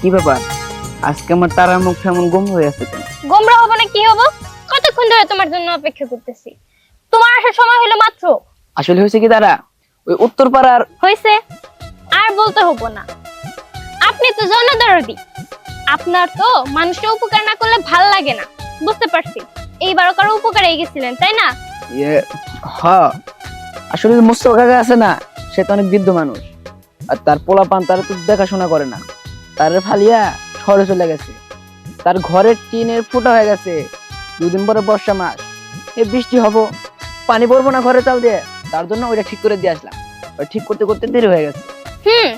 কি ব্যাপার? আজকে আমার তারার মুখ এমন গম হয়ে আছে কেন? গোমরা হব না কি হব? কতক্ষণ ধরে তোমার জন্য অপেক্ষা করতেছি? তোমার আসার সময় হলো মাত্র। আসলে হয়েছে কি তারা? ওই উত্তর পাড়ার হয়েছে আর বলতে হব না। আপনি তো জনদরদি। আপনার তো মানুষের উপকার না করলে ভালো লাগে না। বুঝতে পারছি। এইবারও কারও উপকারে গেছিলেন তাই না? ইয়ে হ। আসলে মুস্তফা কাকা আছে না সে তো অনেক বৃদ্ধ মানুষ। আর তার পোলা পান তার তো দেখাশোনা করে না। তার ফালিয়া শহরে চলে গেছে। তার ঘরের টিনের ফুটা হয়ে গেছে। দুদিন পরে বর্ষা মাস। এই বৃষ্টি হব পানি পড়ব না ঘরে চাল দিয়ে। তার জন্য ওইটা ঠিক করে দিয়ে আসলাম। ওই ঠিক করতে করতে দেরি হয়ে গেছে। হুম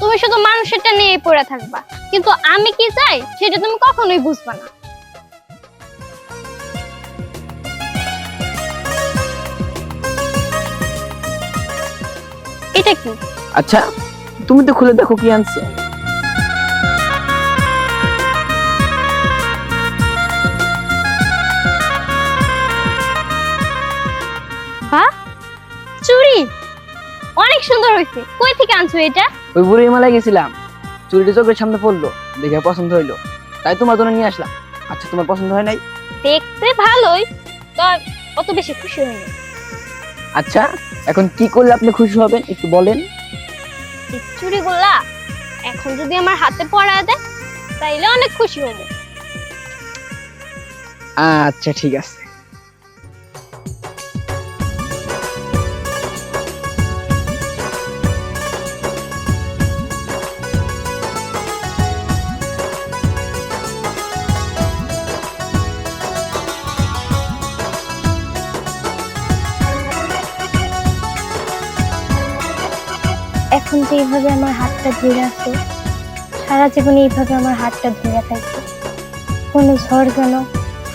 তুমি শুধু মানুষেরটা নিয়ে পড়ে থাকবা। কিন্তু আমি কি চাই সেটা তুমি কখনোই বুঝবা না। এটা কি? আচ্ছা তুমি তো খুলে দেখো কি আনছে। অনেক সুন্দর হয়েছে। কই থেকে আনছো এটা? ওই বুড়ি মেলায় গেছিলাম। চুরিটি চোখের সামনে পড়ল দেখে পছন্দ হইল। তাই তোমার জন্য নিয়ে আসলাম। আচ্ছা তোমার পছন্দ হয় নাই? দেখতে ভালোই তো অত বেশি খুশি হইনি। আচ্ছা এখন কি করলে আপনি খুশি হবেন একটু বলেন? এই চুড়িগুলা এখন যদি আমার হাতে পড়া দেয় তাইলে অনেক খুশি হব। আচ্ছা ঠিক আছে। এখন যে এইভাবে আমার হাতটা ধরে আছো সারা জীবন এইভাবে আমার হাতটা ধরে থাকবে। কোনো ঝড় যেন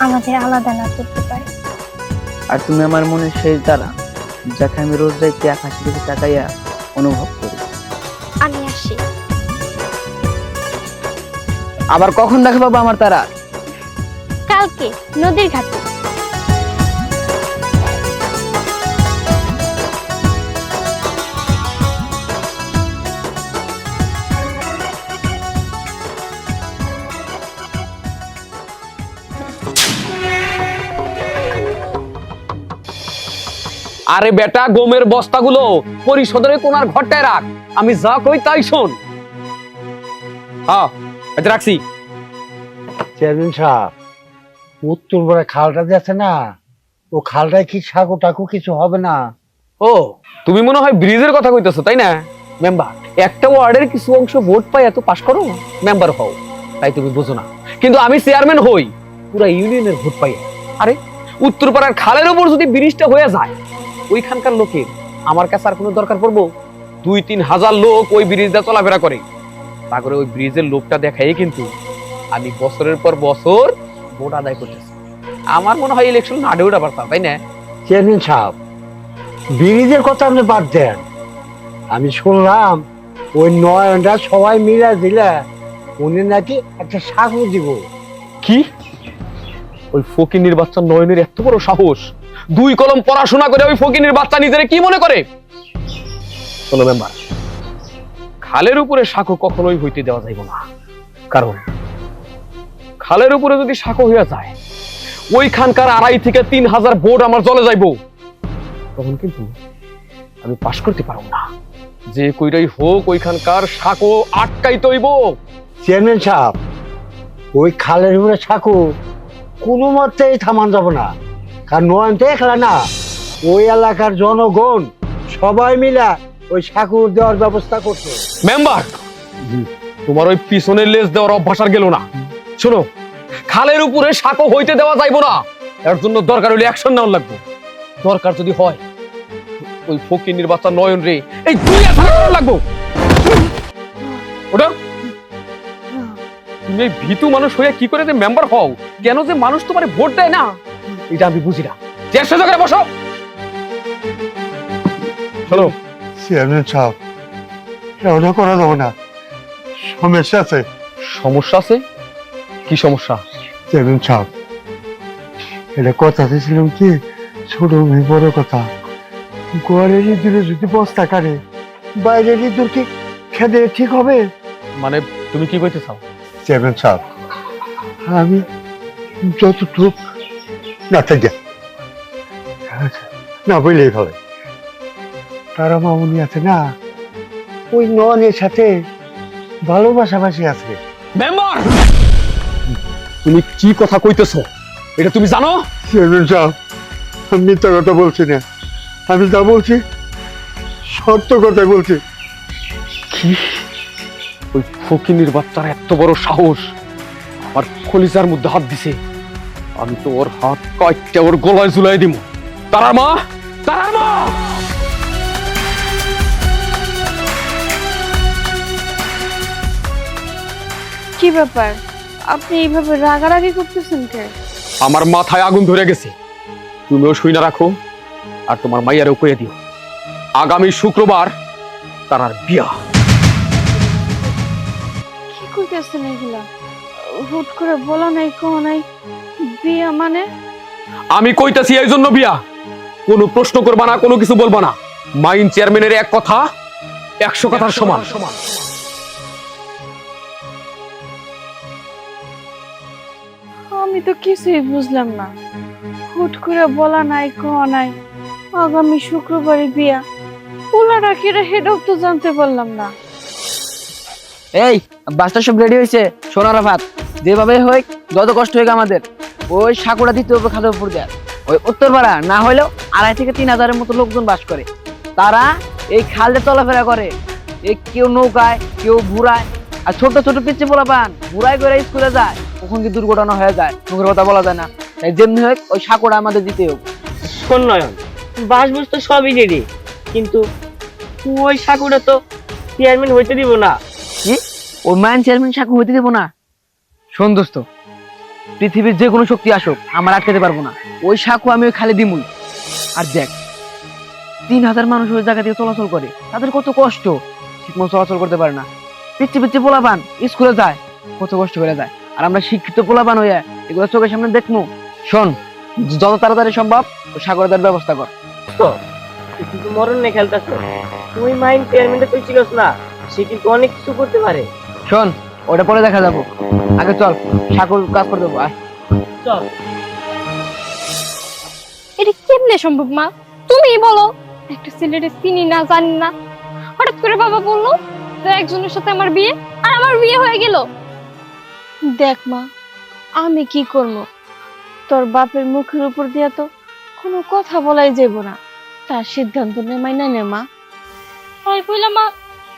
আমাদের আলাদা না করতে পারে। আর তুমি আমার মনে শেষ দ্বারা যাকে আমি রোজ যাইতে আকাশে দিকে তাকাইয়া অনুভব করি। আমি আসি। আবার কখন দেখা পাবো আমার তারা? কালকে নদীর ঘাটে। আরে বেটা গমের বস্তাগুলো পরিশোধনের কোনার ঘরটায় রাখ। আমি যা কই তাই শোন। হ্যাঁ রাখছি। চেয়ারম্যান সাহেব উত্তর পাড়া খালটা যে আছে না ও খালটায় কি সাঁকো টাকু কিছু হবে না? ও তুমি মনে হয় ব্রিজের কথা কইতেছো তাই না? মেম্বার। একটা ওয়ার্ডের কিছু অংশ ভোট পাই এত পাশ করো? মেম্বার হও তাই তুমি বুঝো না। কিন্তু আমি চেয়ারম্যান হই পুরো ইউনিয়নের ভোট পাই। আরে উত্তরপাড়ার খালের উপর যদি ব্রিজটা হয়ে যায় ওইখানকার লোকের। আমার কাছে আর কোনো দরকার পড়ব? দুই তিন হাজার লোক ওই ব্রিজটা চলাফেরা করে। তারপরে ওই ব্রিজের লোকটা দেখাই কিন্তু আমি বছরের পর বছর ভোট আদায় করতেছি। আমার মনে হয় ইলেকশন না উঠা পারতাম তাই না? চেয়ারম্যান সাহেব ব্রিজের কথা আপনি বাদ দেন। আমি শুনলাম ওই নয়নটা সবাই মিলে দিলে উনি নাকি একটা সাহস দিব। কি? ওই ফকির নির্বাচন নয়নের এত বড় সাহস? দুই কলম পড়াশোনা করে ওই ফকিনির বাচ্চা নিজেরে কি মনে করে? খালের উপরে সাঁকো কখনোই হইতে দেওয়া যাইব না। কারণ খালের উপরে যদি সাঁকো হইয়া যায়, ওইখানকার আড়াই থেকে তিন হাজার বোট আমার জলে যাইব। তখন কিন্তু আমি পাশ করতে পারব না। যে কইটাই হোক, ওইখানকার সাঁকো আটকাইতে হইব। চেয়ারম্যান সাহেব, ওই খালের উপরে সাঁকো কোনো মতেই থামান যাব না। কারণ নয়ন একলা না। ওই এলাকার জনগণ সবাই মিলে ওই সাঁকুর দেওয়ার ব্যবস্থা করছে। মেম্বার তোমার ওই পিছনের লেজ দেওয়ার অভ্যাস আর গেল না। শোনো, খালের উপরে সাঁকো হইতে দেওয়া যাইব না। এর জন্য দরকার হলে অ্যাকশন নেওয়া লাগবে। দরকার যদি হয়, ওই ফকির বাচ্চা নয়ন রে, এই দুই লাগবো। ওটা? তুমি এই ভীতু মানুষ হয়ে কি করে যে মেম্বার হও? কেন যে মানুষ তোমার ভোট দেয় না? এটা আমি বুঝি না। চেষ্টা করে বসো। চলো। চেয়ারম্যান সাহেব এমন করা যাবে না। সমস্যা আছে। সমস্যা আছে? কি সমস্যা? চেয়ারম্যান সাহেব এটা কথা দিয়েছিলাম কি? ছোট মেয়ে বড় কথা। ঘরের ইঁদুরে যদি বস্তা কাটে বাইরের ইঁদুর কি খেতে ঠিক হবে? মানে তুমি কি কইতে চাও? চেয়ারম্যান সাহেব আমি যতটুক না থেকে না বললেই ভালো তারা মামুনি আছে না ওই ননের সাথে ভালোবাসাবাসি আছে। মেম্বার! তুমি কি কথা কইতেছো? এটা তুমি জানো? চেয়ারম্যান সাহেব আমি মিথ্যা কথা বলছি না। আমি যা বলছি সত্য কথাই বলছি। কি? ওই ফকিনির বাচ্চার এত বড় সাহস আমার কলিজার মধ্যে হাত দিছে। আমি তো ওর হাত কাটতে ওর গলায় ঝুলাই দিব তারার মা তারার মা! কি ব্যাপার? আপনি এইভাবে রাগারাগি করতেছেন কে? আমার মাথায় আগুন ধরে গেছে। তুমিও শুই না রাখো আর তোমার মাইয়ারেও কয়ে দিও। আগামী শুক্রবার তারার বিয়া। কি করতেছেন এগুলা? হুট করে বলা নাই কো নাই। বিয়া মানে? আমি কইতাছি এই জন্য বিয়া। কোনো প্রশ্ন করবা না কোনো কিছু বলবা না। মাইন চেয়ারম্যানের এক কথা একশো কথার সমান। সমান। আমি তো কিছুই বুঝলাম না। হুট করে বলা নাই কো নাই। আগামী শুক্রবারে বিয়া। পোলাটা কিরা হেডও তো জানতে পারলাম না। এই বাসটা সব রেডি হয়েছে। সোনার ভাত যেভাবে হোক যত কষ্ট হোক আমাদের। ওই সাকুড়া দিতে হবে খাদের উপর দেয়। ওই উত্তরপাড়া না হলেও আড়াই থেকে তিন হাজারের মতো লোকজন বাস করে। তারা এই খালে চলাফেরা করে। এই কেউ নৌকায় কেউ ঘুরায় আর ছোট ছোট পিচ্ছে পোলা পান ঘুরায় করে স্কুলে যায় কখন কি দুর্ঘটনা হয়ে যায় মুখের কথা বলা যায় না। তাই যেমনি হোক ওই সাকুড়া আমাদের দিতে হোক শোন নয়ন বাস বুস তো সবই রেডি কিন্তু ওই সাকুরা তো চেয়ারম্যান হইতে দিব না। কি? ওই ম্যান চেয়ারম্যান সাকু হইতে দেবো না? শোন দোস্ত পৃথিবীর যে কোনো শক্তি আসুক আমার আটকাতে পারব না। ওই সাকু আমি ওই খালি দিমুই। আর দেখ তিন হাজার মানুষ ওই জায়গা দিয়ে চলাচল করে তাদের কত কষ্ট? ঠিকমতো চলাচল করতে পারে না। পিচ্ছি পিচ্ছি পোলাপান স্কুলে যায় কত কষ্ট করে যায়। আর আমরা শিক্ষিত পোলাপান হয়ে এগুলো চোখের সামনে দেখব শোন যত তাড়াতাড়ি সম্ভব ওই সাগর দেওয়ার ব্যবস্থা কর। কিন্তু মরণ নিয়ে খেলতেছ তুই মাইন্ড চেয়ারম্যানটা তুই ছিলস না সে কিন্তু অনেক কিছু করতে পারে। শোন ওটা পরে দেখা যাব। আগে চল সাগর কাজ করে দেবো আয়। চল। এটা কেমনে সম্ভব মা? তুমিই বলো। একটা ছেলেরে চিনি না জানি না। হঠাৎ করে বাবা বলল যে একজনের সাথে আমার বিয়ে আর আমার বিয়ে হয়ে গেল। দেখ মা আমি কি করব? তোর বাপের মুখের উপর দিয়া তো কোনো কথা বলাই যাব না। তার সিদ্ধান্ত নেমাই না নে মা। তাই বললাম মা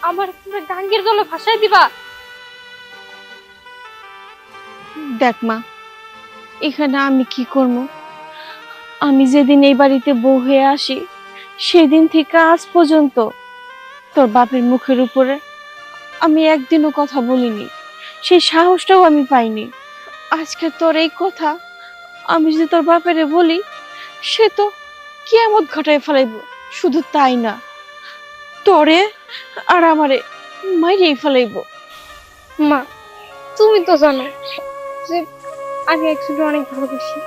আমার পুরো গাঙ্গের জলে ভাসায় দিবা। দেখ মা, এখানে আমি কি করব? আমি যেদিন এই বাড়িতে বউ হয়ে আসি, সেদিন থেকে আজ পর্যন্ত তোর বাপের মুখের উপরে আমি একদিনও কথা বলিনি। সেই সাহসটাও আমি পাইনি। আজকে তোর এই কথা আমি যদি তোর বাপেরে বলি, সে তো কিয়ামত ঘটায় ফেলাইব। শুধু তাই না, তোরে আর আমারে মাইরেই ফেলাইব। মা, তুমি তো জানো যে আমি একজনকে অনেক ভালোবাসি।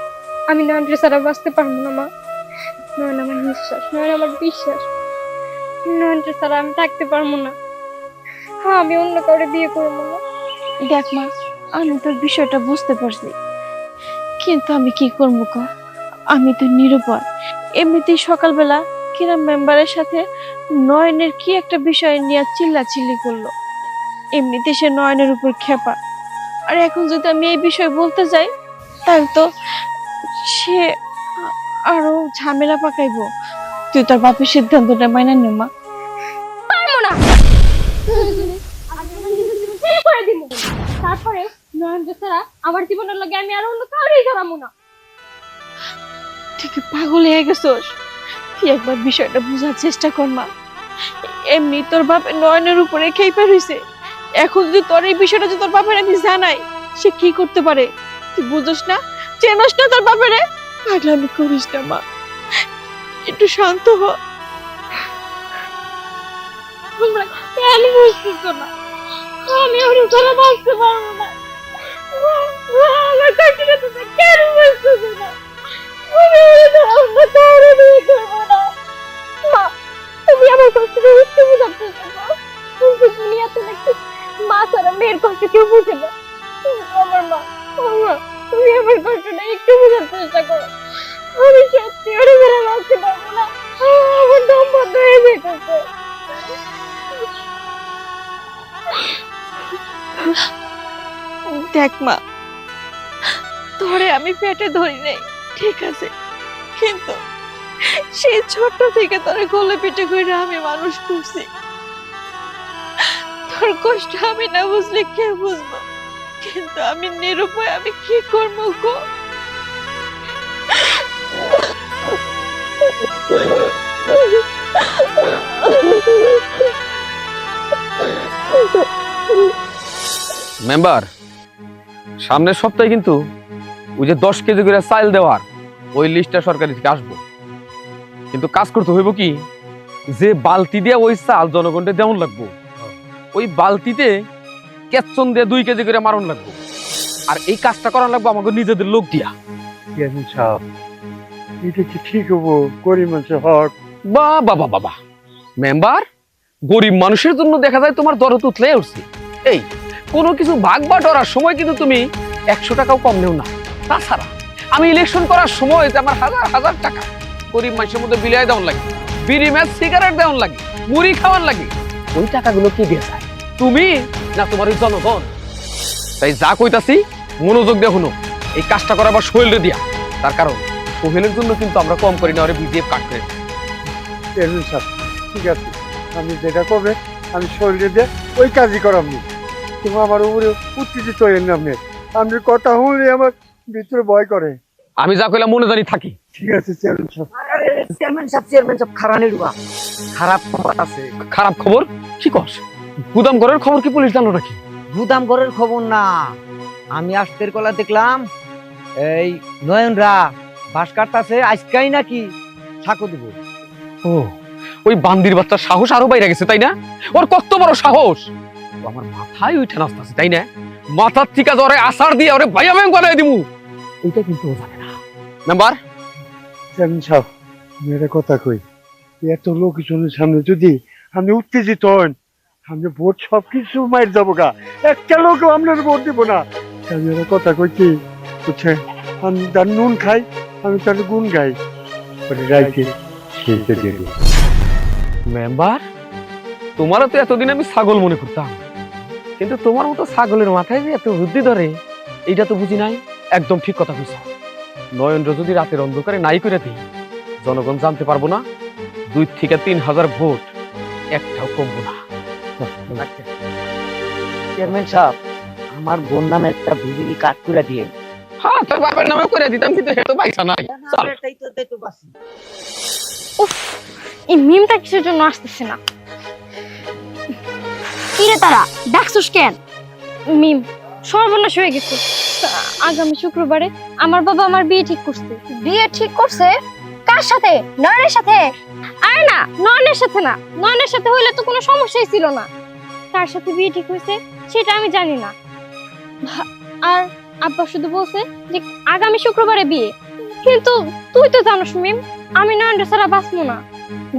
আমি নয়নরে ছাড়া বাঁচতে পারব না, মা। নয়ন আমার নিঃশ্বাস নয়ন আমার বিশ্বাস। নয়নরে ছাড়া আমি থাকতে পারব না। হ্যাঁ আমি অন্য কাউরে বিয়ে করব না। দেখ, মা, আমি তোর বিষয়টা বুঝতে পারছি। কিন্তু আমি কি করব ক আমি তো নিরুপায়। এমনিতেই সকালবেলা কিরাম মেম্বারের সাথে নয়নের কি একটা বিষয় নিয়ে চিল্লাচিল্লি করল। এমনিতে সে নয়নের উপর খেপা। আর এখন যদি আমি এই বিষয় বলতে যাই তাহলে তো সে আরও ঝামেলা পাকাইবো। তুই তোর বাপের সিদ্ধান্তটা মাইনা নে মা। পারব না। দিব। তারপরে নয়নরে ছাড়া আমার জীবনের লগে আমি আর অন্য কাউরেই জড়াবো না। ঠিক পাগল হয়ে গেছোস? তুই একবার বিষয়টা বোঝার চেষ্টা কর মা। এমনি তোর বাপের নয়নের উপরে খেপে রইছে এখন যদি তোর এই বিষয়টা যদি তোর বাপের আমি জানাই, সে কি করতে পারে? তুই বুঝোস না? চেনস না তোর বাপেরে? পাগলামি করিস না, মা। একটু শান্ত হ। দুনিয়াতে নাকি মা ছাড়া মেয়ের কষ্ট কেউ বুঝে না। আমার মা তুমি আমার কষ্টটা একটু বোঝার চেষ্টা করো। আমি সত্যি ওরে পারব না, আমার দম বন্ধ হয়ে যেতেছে দেখ মা ধরে আমি পেটে ধরি নাই, ঠিক আছে? কিন্তু সেই ছোট্ট থেকে তোর গলে পিঠে করে আমি মানুষ করছি তোর কষ্ট আমি না বুঝলে কে বুঝব? কিন্তু আমি নিরুপায়, আমি কি করব গো? মেম্বার, সামনের সপ্তাহে কিন্তু ওই যে দশ কেজি করে চাইল দেওয়ার, ওই লিস্টটা সরকারি থেকে আসব। কিন্তু কাজ করতে হইব কি? যে বালতি দিয়ে ওই চাল জনগণকে দেওয়ান লাগবো। ওই বালতিতে কেচন দিয়ে দুই কেজি করে মারণ লাগবো। আর এই কাজটা করা লাগবো আমাকে নিজেদের লোক দিয়া। এটা কি ঠিক হব? গরিব মানুষের হক। বা বাবা বাবা মেম্বার গরিব মানুষের জন্য দেখা যায় তোমার দরদ উতলে উঠছে। এই কোনো কিছু ভাগ বাটোয়ারার সময় কিন্তু তুমি একশো টাকাও কম নেও না। তাছাড়া আমি ইলেকশন করার সময় আমার হাজার হাজার টাকা গরিব মানুষের মধ্যে বিলিয়ে দেওয়ান লাগে বিড়ি ম্যাচ সিগারেট দেওয়ান লাগে মুড়ি খাওয়ান লাগে ওই টাকাগুলো কি দিয়ে যায় তুমি না তোমার ওই জনগণ? তাই যা কইতাছি মনোযোগ দিয়ে শুনো। এই কাজটা করা আবার শৈলে দিয়া। তার কারণ সোহেলের জন্য কিন্তু আমরা কম করি না ওরে বিজিএফ কাট করে। সাহেব ঠিক আছে। আমি যেটা করবে আমি শরীরে দিয়ে ওই কাজই করামনি কিন্তু আমার উপরে উত্তেজিত হইেন না আপনি। আপনার কথা হলে আমার ভিতরে ভয় করে। আমি যা কইলাম মনে জানি থাকি। ঠিক আছে চেয়ারম্যান সাহেব। চেয়ারম্যান সাহেব চেয়ারম্যান সাহেব খারাপ খারাপ খবর আছে। খারাপ খবর? কি কস? গুদাম ঘরের খবর কি পুলিশ জানো নাকি? গুদাম ঘরের খবর না। আমি আজকের কলা দেখলাম এই নয়নরা বাস কাটতাছে আজকাই নাকি সাঁকো দিব। ও ওই বান্দির বাচ্চার সাহস আরও বাইরে গেছে তাই না? ওর কত বড় সাহস! ও আমার মাথায় উঠে নাচতেছে তাই না? মাথার থেকে জ্বরে আসার দিয়ে ওরে ভাইয়া ম্যাম বানাই দিমু। এইটা কিন্তু ও জানে না। সাহেব আমি কথা কই এত লোকজনের সামনে যদি আমি উত্তেজিত হন আমি ভোট সব কিছু মাইর যাব গা। একটা লোক আপনার ভোট দিব না। আমি কথা কই কি বুঝছে আমি তার নুন খাই আমি তার গুণ গাই। মেম্বার তোমারও তো এতদিন আমি ছাগল মনে করতাম। কিন্তু তোমার মতো ছাগলের মাথায় যে এত বুদ্ধি ধরে এইটা তো বুঝি নাই। একদম ঠিক কথা কইছ। নয়নর যদি রাতের অন্ধকারে নাই করে দিই জনগণ জানতে পারব না দুই থেকে তিন হাজার ভোট একটাও কমবো না। চেয়ারম্যান সাহেব আমার বোন নামে একটা বিজলি কাট করে দিয়ে হ্যাঁ তোর বাবার নামে করে দিতাম কিন্তু সে তো পয়সা নাই। চল। এই মিমটা কিসের জন্য আসতেছে না? কিরে তারা ডাকছুস কেন? মিম সর্বনাশ হয়ে গেছে। আগামী শুক্রবারে আমার বাবা আমার বিয়ে ঠিক করছে। বিয়ে ঠিক করছে? কার সাথে? নয়নের সাথে? আরে না, নয়নের সাথে না। নয়নের সাথে হইলে তো কোনো সমস্যাই ছিল না। কার সাথে বিয়ে ঠিক হয়েছে, সেটা আমি জানি না। আর আব্বা শুধু বলছে যে আগামী শুক্রবারে বিয়ে। কিন্তু তুই তো জানোস মিম, আমি নয়নটা ছাড়া বাঁচবো না।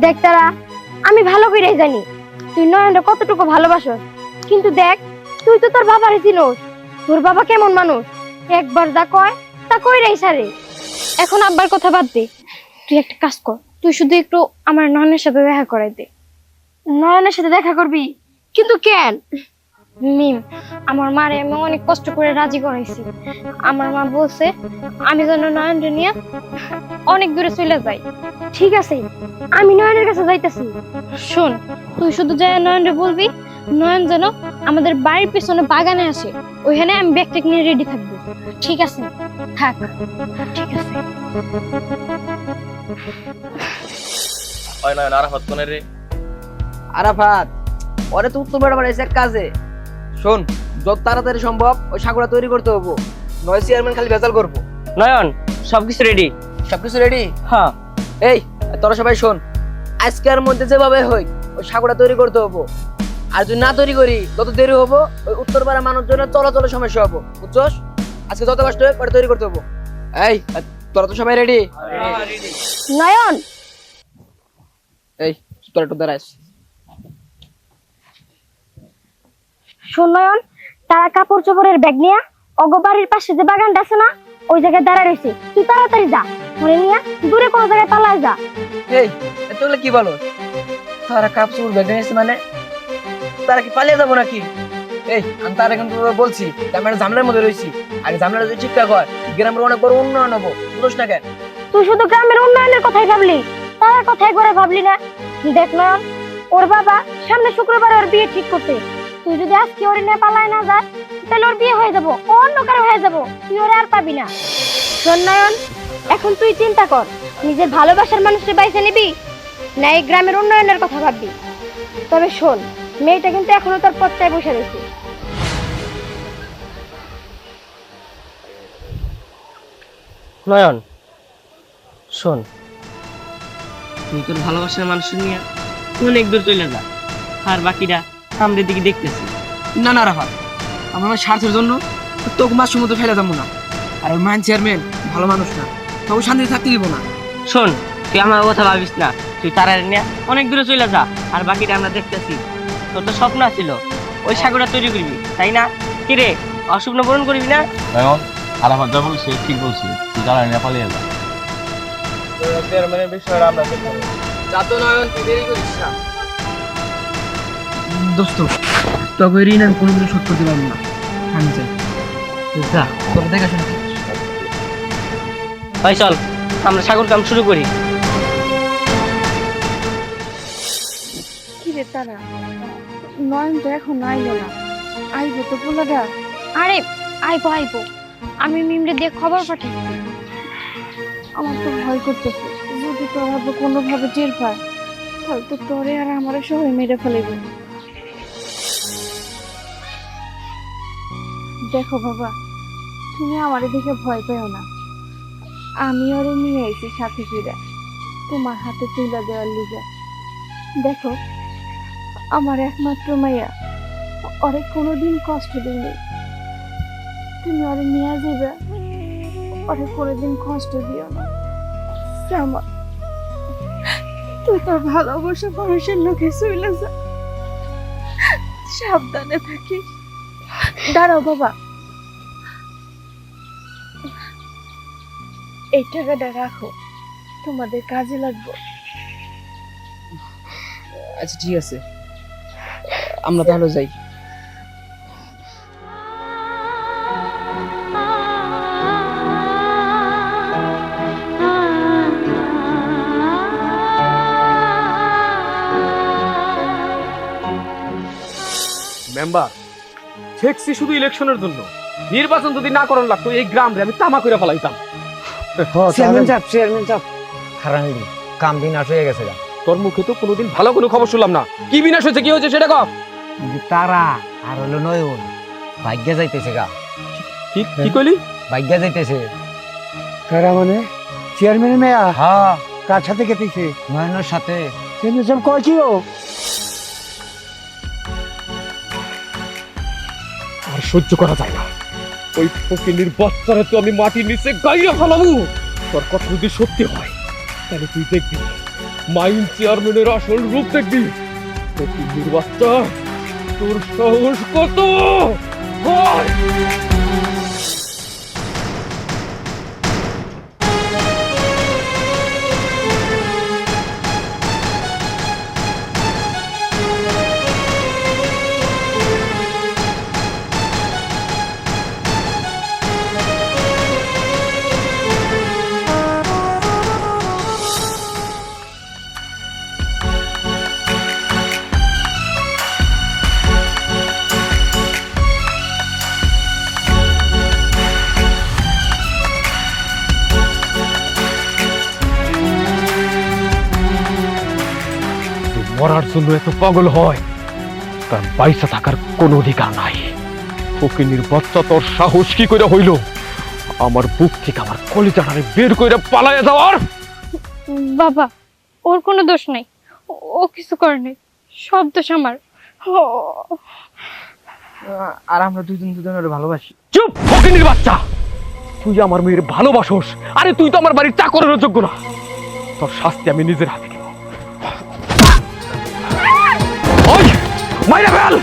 দেখ তারা, আমি ভালো করেই জানি, তুই নয়নটা কতটুকু ভালোবাসস। কিন্তু দেখ, তুই তো তোর বাবারে চিনোস। তোর বাবা কেমন মানুষ? একবার যা কয়, তা কই কইরাই সারে। এখন আব্বার কথা বাদ দে। তুই একটা কাজ কর। তুই শুধু একটু আমার নয়নের সাথে দেখা করাই দে। নয়নের সাথে দেখা করবি? কিন্তু কেন? মিম, আমার মারে আমি অনেক কষ্ট করে রাজি করাইছি। আমার মা বলছে, আমি যেন নয়নরে নিয়ে অনেক দূরে চলে যাই। ঠিক আছে, আমি নয়নের কাছে যাইতাছি। শোন, তুই শুধু যাই নয়নরে বলবি, নয়ন যেন আমাদের বাড়ির পিছনে বাগানে আসে, ওইখানে আমি ব্যাগটা নিয়ে রেডি থাকব। ঠিক আছে? থাক। ঠিক আছে। হয় না আরাফাত কোনে রে? আরাফাত ওরে তো উত্তর বেড়া বাড়াইছে কাজে। শোন যত তাড়াতাড়ি সম্ভব ওই সাগরটা তৈরি করতে হব। নয় চেয়ারম্যান খালি ভেজাল করব। নয়ন সবকিছু রেডি সবকিছু রেডি হ্যাঁ। এই তোরা সবাই শোন আজকের মধ্যে যেভাবে হই ওই সাগরটা তৈরি করতে হব। আর যদি না তৈরি করি তত দেরি হব ওই উত্তর পাড়া মানুষজনের চলাচলের সমস্যা হব। বুঝছস? আজকে যত কষ্ট ওটা তৈরি করতে হব। এই তোরা তো সবাই রেডি নয়ন! এই তোরা একটু দাঁড়াইস শোন নয়ন তারা কাপড় চোপড়ের ব্যাগ নিয়ে অগো বাড়ির পাশে যে বাগানটা আছে না ওই জায়গায় দাঁড়া রয়েছে। তুই তাড়াতাড়ি যা মনে নিয়ে দূরে কোনো জায়গায় পালায় যা। এই এতগুলো কি বলো? তারা কাপ চুর বেঁধে নিয়েছে মানে? তারা কি পালিয়ে যাব নাকি? এই আমি তারা কিন্তু বলছি আমি একটা ঝামেলার মধ্যে রয়েছি। আগে ঝামেলা যদি ঠিকঠাক হয় গ্রামের অনেক বড় উন্নয়ন হব, বুঝোস না কেন? তুই শুধু গ্রামের উন্নয়নের কথাই ভাবলি? তার কথা একবার ভাবলি না? দেখ নয়ন ওর বাবা সামনে শুক্রবার ওর বিয়ে ঠিক করতে। তুই যদি আজকে ওর নিয়ে পালায় না যাস তাহলে ওর বিয়ে হয়ে যাব ও অন্য কারও হয়ে যাব। তুই ওরে আর পাবি না। শোন নয়ন, এখন তুই চিন্তা কর, নিজের ভালোবাসার মানুষকে বাইছে নিবি, না এই গ্রামের উন্নয়নের কথা ভাববি? তবে শোন, মেয়েটা কিন্তু এখনও তোর পথটায় বসে রয়েছে। নয়ন শোন। তুই তোর ভালোবাসার মানুষ নিয়ে অনেক দূর চলে যা। আর বাকিরা আমাদের দিকে দেখতেছি। না না রাফাত আমি আমার স্বার্থের জন্য তোকে মাছ সমুদ্র ফেলে যাব না। আর ওই মান চেয়ারম্যান ভালো মানুষ না। তবু শান্তিতে থাকতে দিব না। শোন তুই আমার কথা ভাবিস না। তুই তারা নিয়ে অনেক দূরে চলে যা। আর বাকিটা আমরা দেখতেছি। তোর তো স্বপ্ন ছিল। ওই সাগরটা তৈরি করবি তাই না? কিরে অস্বপ্ন পূরণ করবি না? এখন আরাফাত যা বলছে ঠিক বলছে। তুই দাঁড়ায় না পালিয়ে যা চেয়ারম্যানের বিষয়টা আমরা দেখব যা নয়ন তুই দেরি করিস না দোস্ত তোকে ঋণ আমি কোনো কিছু শোধ করতে পারব না। আমি চাই যা তোর দেখাশোনা ভাই চল আমরা সাগর কাম শুরু করি। কি রে তারা? নয়ন তো এখন আইলো না। আইবো তো পোলাটা। আরে আইবো আইবো। আমি মিমরে দিয়ে খবর পাঠাইছি। আমার তো ভয় করতেছে। যদি তোর আব্বু কোনোভাবে টের পায়, তাহলে তো তোরে আর আমারে সবাই মেরে ফেলেবে দেখো বাবা, তুমি আমার দেখে ভয় পেও না। আমি ওরে নিয়ে আইছি সাথে ফিরে, তোমার হাতে তুলে দেওয়ার লিগে। দেখো, আমার একমাত্র মাইয়া, ওরে কোনোদিন কষ্ট দিইনি তুমি ওরে নিয়ে যাবে ওরে কোনোদিন কষ্ট দিও না। শ্যামা, তুই তোর ভালোবাসা মানুষের লোকে চলে যা। সাবধানে থাকি দাঁড়াও বাবা। এই টাকাটা রাখো। তোমাদের কাজে লাগবে। আচ্ছা ঠিক আছে। আমরা তাহলে যাই। ঠেকছি শুধু ইলেকশনের জন্য। নির্বাচন যদি না করার লাগতো এই গ্রাম রে আমি তামা করে ফেলাইতাম। চেয়ারম্যান সাহেব চেয়ারম্যান সাহেব। হারানি কাম বিনাশ হয়ে গেছে তোর মুখে তো কোনোদিন ভালো কোনো খবর শুনলাম না। কি বিনাশ হয়েছে কি হয়েছে সেটা কর তারা আর হলো নয়ন ভাগ্যে যাইতেছে গা। কি কি কইলি? ভাগ্যে যাইতেছে। তারা মানে? চেয়ারম্যান মেয়া? হ্যাঁ। কার সাথে কেটেছে নয়নের সাথে। চেয়ারম্যান সাহেব কয় কি ও সহ্য করা যায় না। ওই ফকিনির বাচ্চারা তো আমি মাটির নিচে গাইয়া ফেলাবো। তোর কথা যদি সত্যি হয়, তাহলে তুই দেখবি, মাইন চেয়ারম্যানের আসল রূপ দেখবি। ফকিনির বাচ্চা তোর সাহস কত? হয়! জন্য এত পাগল হয় তার বাইসা থাকার কোনো অধিকার নাই। ফকিনির বাচ্চা তোর সাহস কি করে হইল? আমার বুক থেকে আমার কলিজাটারে বের করে পালাইয়া যাওয়ার বাবা ওর কোনো দোষ নাই। ও- কিছু করে নাই। সব দোষ আমার। আর আমরা দুজন দুজনের ভালোবাসি। চুপ ফকিনির বাচ্চা! তুই আমার মেয়ের ভালোবাসোস। আরে তুই তো আমার বাড়ির চাকরের যোগ্য না। তোর শাস্তি আমি নিজের হাতে মাইরা ফেল